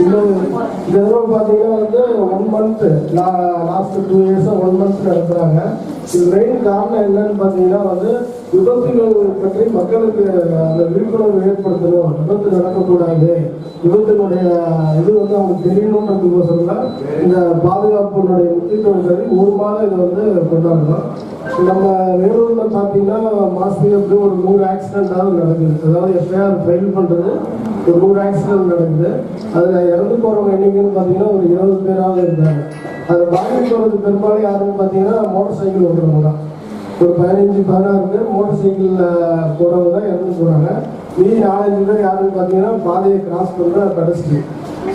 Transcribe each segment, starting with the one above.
இன்னும் இந்த தடவை பார்த்தீங்கன்னா வந்து one month month last two இயர்ஸாக ஒன் மந்த் நடத்துகிறாங்க இது மெயின் காரணம் என்னன்னு பார்த்தீங்கன்னா வந்து விபத்துகள் பற்றி மக்களுக்கு அந்த விழிப்புணர்வு ஏற்படுத்தணும். விபத்து நடக்கக்கூடாது. விபத்தினுடைய இது வந்து அவங்களுக்கு தெரியணுன்றதுக்கோசரம் தான் இந்த பாதுகாப்பினுடைய முக்கியத்துவம் சரி ஒரு மாதம் இதை வந்து கொண்டாடுறோம் நம்ம வேலூரில் பார்த்தீங்கன்னா மாசத்துக்கு எப்படி ஒரு நூறு ஆக்சிடென்டாவது நடக்குது. அதாவது எஃப்ஐஆர் ஃபைல் பண்ணுறது ஒரு நூறு ஆக்சிடென்ட் நடக்குது. அதில் இறந்து போகிறவங்க எண்ணிக்கைன்னு பார்த்தீங்கன்னா ஒரு இருபது பேராவது இருந்தாங்க. அது பாதிக்கப்படுறது பெரும்பாலும் யாருன்னு பார்த்தீங்கன்னா மோட்டார் சைக்கிள் ஓட்டுறவங்க தான். ஒரு பதினஞ்சு பதினாறு பேர் மோட்டார் சைக்கிளில் போகிறவங்க தான் இறந்து போகிறாங்க மீதி நாலஞ்சு பேர் யாருன்னு பார்த்தீங்கன்னா பாதையை கிராஸ் பண்ணுற பெடஸ்ட்ரி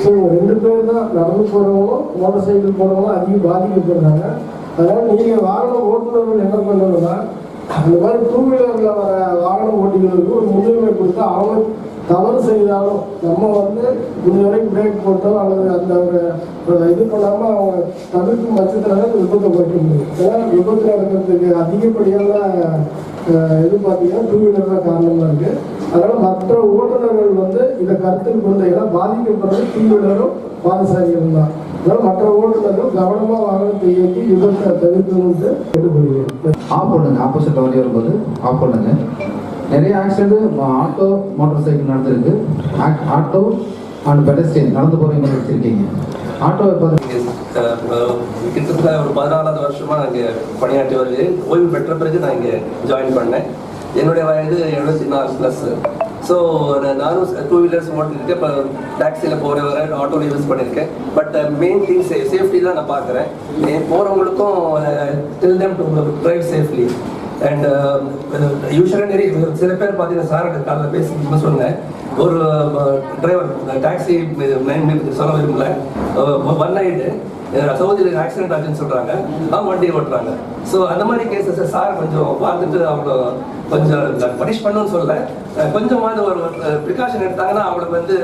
ஸோ ரெண்டு பேர் தான் நடந்து போகிறவங்களும் மோட்டார் சைக்கிள் போகிறவங்களும் அதிகம் பாதிக்கப்படுறாங்க. அதனால் நீங்கள் வாகன ஓட்டுநர்கள் என்ன பண்ணணும்னா அந்த மாதிரி டூ வீலரில் வர வாகன ஓட்டிகளுக்கு ஒரு முன்னுரிமை கொடுத்து அவங்க தவறு செய்தாலும் நம்ம வந்து இது வரைக்கும் பிரேக் போட்டோ அல்லது அந்த ஒரு இது பண்ணாமல் அவங்க தவிர்க்கும் பட்சத்தில் தான் விபத்தை குறைக்க முடியும். ஏன்னா விபத்து நடக்கிறதுக்கு அதிகப்படியான இது பார்த்தீங்கன்னா டூ வீலர் தான் காரணமாக இருக்குது அதனால் மற்ற ஓட்டுநர்கள் வந்து இதை கருத்தில் கொண்டு ஏன்னா பாதிக்கப்படுறது டூ வீலரும் பாதசாரிகளும் தான். அதனால் மற்ற ஓட்டுநர்கள் கவனமாக வாகனத்தை இயக்கி விபத்தை தவிர்க்கணும்னு கேட்டுக்கொள்கிறேன் ஆஃப் பண்ணுங்க ஆப்போசிட் வண்டி வரும்போது ஆஃப் பண்ணுங்க நிறைய ஆக்சிடென்ட் ஆட்டோ மோட்டார் சைக்கிள் நடந்திருக்கு ஆட்டோ அண்ட் பெடஸ்டியன் நடந்து போறவங்க வச்சிருக்கீங்க ஆட்டோ கிட்டத்தட்ட ஒரு பதினாலாவது வருஷமா நான் இங்கே பணியாற்றி வருது ஓய்வு பெற்ற பிறகு நான் இங்கே ஜாயின் பண்ணேன் என்னுடைய வயது எழுபத்தி நாலு ப்ளஸ் ஸோ நானும் டூ வீலர்ஸ் ஓட்டிருக்கேன் இப்போ டாக்ஸியில் போகிற வர ஆட்டோவில் யூஸ் பண்ணியிருக்கேன் but main thing say safety தான் நான் பார்க்குறேன். போகிறவங்களுக்கும் tell uh, them to drive safely and யூஸ்வலாக uh, நிறைய சில பேர் பார்த்தீங்கன்னா சார் காலையில் பேசி சொன்னேன். ஒரு uh, டிரைவர் டாக்ஸி சொல்ல விரும்பல. ஒன் நைட்டு சகோதரி ஆக்சிடென்ட் ஆச்சுன்னு சொல்றாங்க. அவங்க வண்டி ஓட்டுறாங்க. ஸோ அந்த மாதிரி கேசஸ் சார் கொஞ்சம் பார்த்துட்டு அவங்க கொஞ்சம் பனிஷ் பண்ணணும்னு சொல்ல கொஞ்சமாவது ஒரு ப்ரிகாஷன் எடுத்தாங்கன்னா அவங்களுக்கு வந்து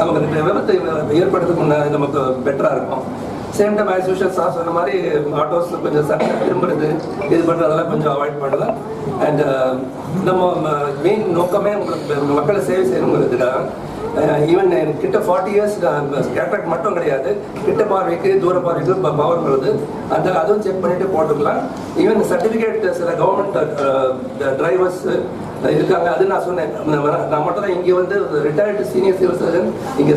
நமக்கு விபத்தை ஏற்படுத்த நமக்கு பெட்டராக இருக்கும். Same time as usual sir சொன்ன மாதிரி ஆட்டோஸ் கொஞ்சம் சட்டை திரும்புறது இது பண்ணுறதெல்லாம் கொஞ்சம் அவாய்ட் பண்ணலாம் அண்ட் நம்ம மெயின் நோக்கமே உங்களுக்கு மக்களை சேவை செய்யணுங்கிறது தான் ஈவன் uh, கிட்ட ஃபார்ட்டி இயர்ஸ் கேட்ராக்ட் மட்டும் கிடையாது. கிட்ட பார்வைக்கு தூர பார்வைக்கு பவர் வருது அந்த அதுவும் செக் பண்ணிட்டு போட்டுக்கலாம். ஈவன் சர்டிஃபிகேட் சில கவர்மெண்ட் டிரைவர்ஸ் uh, இருக்காங்க அது நான் சொன்னேன். நான் நான் மட்டும் தான் இங்கே வந்து ரிட்டையர்டு சீனியர் சிவில் சர்ஜன் இங்கே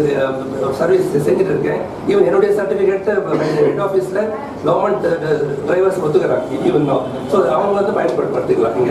சர்வீஸ் செஞ்சுட்டு இருக்கேன். ஈவன் என்னுடைய சர்டிஃபிகேட் ஹெட் ஆஃபீஸில் கவர்மெண்ட் டிரைவர்ஸ் ஒத்துக்கிறாங்க. ஈவன் ஸோ அவங்க வந்து பயன்படுத்திக்கலாம் இங்கே.